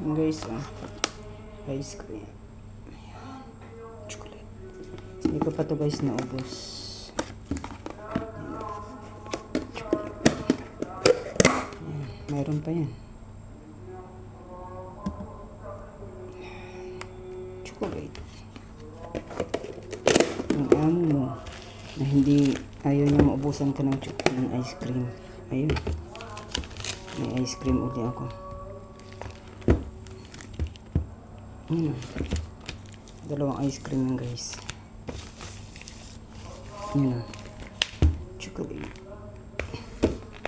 Guys, oh. Ice cream. Ayan. Chocolate. Hindi ko pa to guys naubos. Ayan. Mayroon pa yan. Chocolate. Ang amo mo na hindi ayaw niya maubusan ka ng, ng ice cream. Ayun. May ice cream uli ako. Ayun. Dalawang ice cream yan guys. Yun. Chocolate.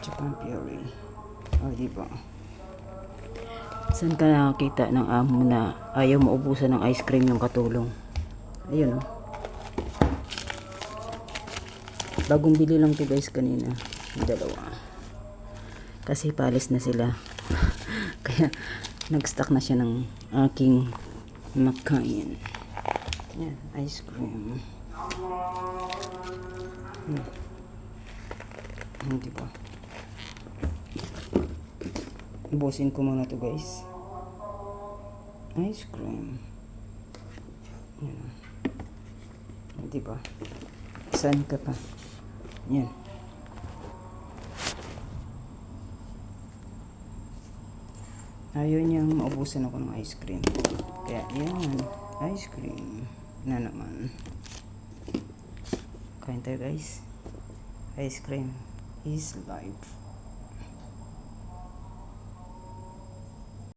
Japan Puree. O, oh, diba? Saan ka nakakita ng amo na ayaw maubusan ng ice cream yung katulong? Ayun oh. Bagong bili lang to guys kanina. Dalawa. Kasi palis na sila. Kaya nag-stock na siya ng aking makain. Yan, ice cream. Hmm. Hmm, diba? Ubusin ko muna to guys. Ice cream. Yan. Diba? Saan ka pa? Yan. Ayaw niyang maubusan ako ng ice cream. Kaya yan, ice cream na naman. Kain tayo guys. Ice cream is life.